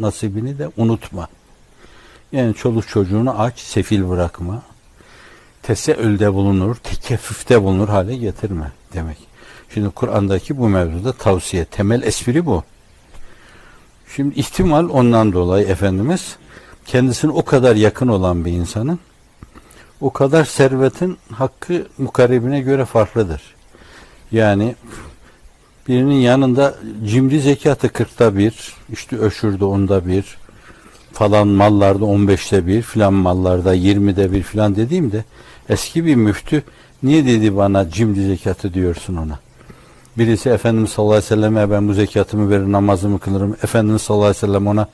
nasibini de unutma. Yani çoluk çocuğunu aç, sefil bırakma. Teseülde bulunur, tekeffüfte bulunur hale getirme demek. Şimdi Kur'an'daki bu mevzuda tavsiye, temel espri bu. Şimdi ihtimal ondan dolayı Efendimiz kendisine o kadar yakın olan bir insanın o kadar servetin hakkı mukarrebine göre farklıdır. Yani birinin yanında cimri zekatı kırkta bir, işte öşürde onda bir, falan mallarda on beşte bir, filan mallarda yirmide bir filan dediğimde eski bir müftü niye dedi bana cimri zekatı diyorsun ona? Birisi Efendimiz sallallahu aleyhi ve selleme ben bu zekatımı verir namazımı kılırım. Efendimiz sallallahu aleyhi ve sellem ona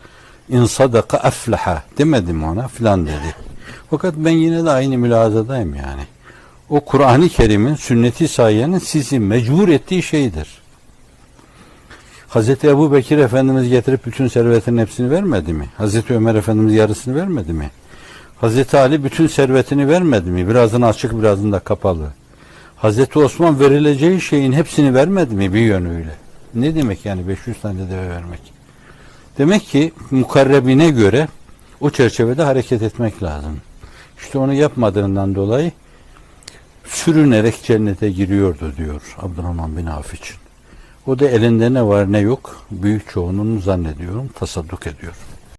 in sadaka aflaha demedim ona filan dedi. Fakat ben yine de aynı mülazadayım yani. O Kur'an-ı Kerim'in sünneti sayyenin sizi mecbur ettiği şeydir. Hazreti Ebu Bekir Efendimiz getirip bütün servetinin hepsini vermedi mi? Hazreti Ömer Efendimiz yarısını vermedi mi? Hazreti Ali bütün servetini vermedi mi? Birazını açık birazını da kapalı. Hazreti Osman verileceği şeyin hepsini vermedi mi bir yönüyle? Ne demek yani 500 tane deve vermek? Demek ki mukarrebine göre o çerçevede hareket etmek lazım. İşte onu yapmadığından dolayı sürünerek cennete giriyordu diyor Abdurrahman bin Avf için. O da elinde ne var ne yok büyük çoğunluğunu zannediyorum tasadduk ediyor.